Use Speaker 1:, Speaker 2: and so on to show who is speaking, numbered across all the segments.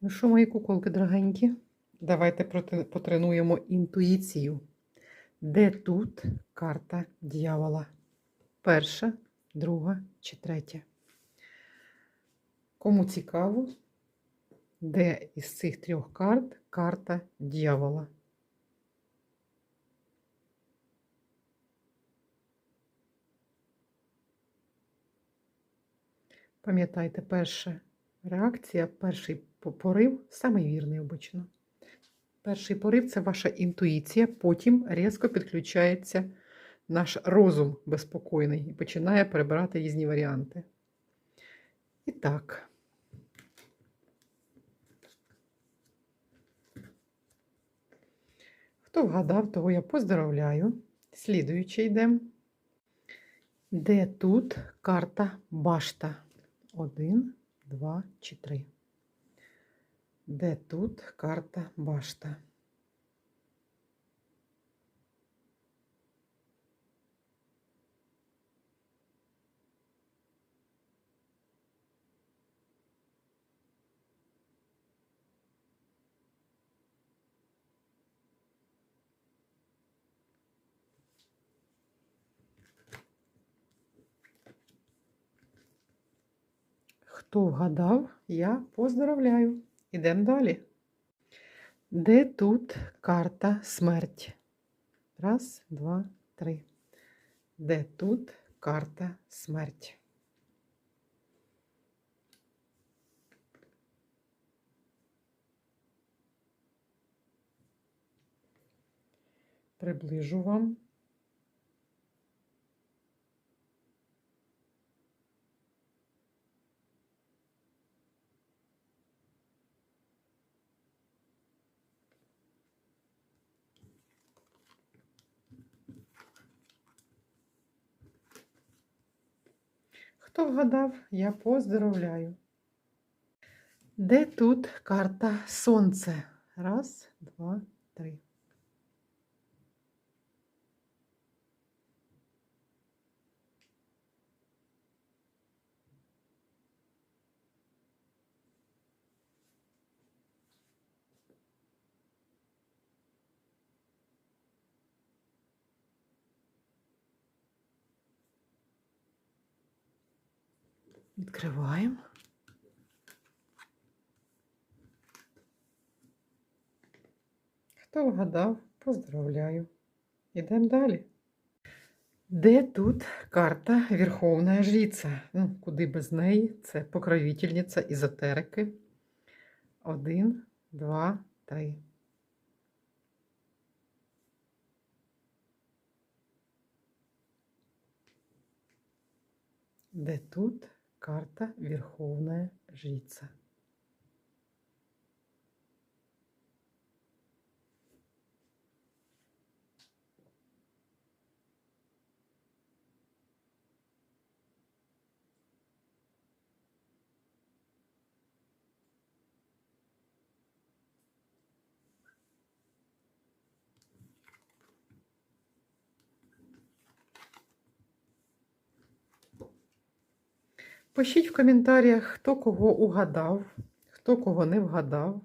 Speaker 1: Ну що, мої куколки дорогенькі? Давайте потренуємо інтуїцію. Де тут карта дьявола? Перша, друга чи третя? Кому цікаво, де із цих трьох карт карта дьявола? Пам'ятайте, перша реакція, перший порив самий вірний обично. Перший порив це ваша інтуїція, потім різко підключається наш розум безпокійний і починає перебирати різні варіанти. І так. Хто вгадав, того я поздравляю. Слідуючий йдемо. Де тут карта башта? Один, два чи три. Де тут карта башта? Хто вгадав, я поздравляю. Ідемо далі. Де тут карта смерть? Раз, два, три. Де тут карта смерть? Приближу вам. Хто вгадав, я поздоровляю. Де тут карта Сонце? Раз, два, три. Відкриваємо. Хто вгадав, поздравляю. Ідемо далі. Де тут карта Верховна Жриця? Ну, куди без неї? Це покровительниця езотерики. Один, два, три. Де тут карта Верховная Жрица? Пишіть в коментарях, хто кого угадав, хто кого не вгадав,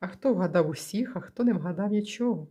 Speaker 1: а хто вгадав усіх, а хто не вгадав нічого.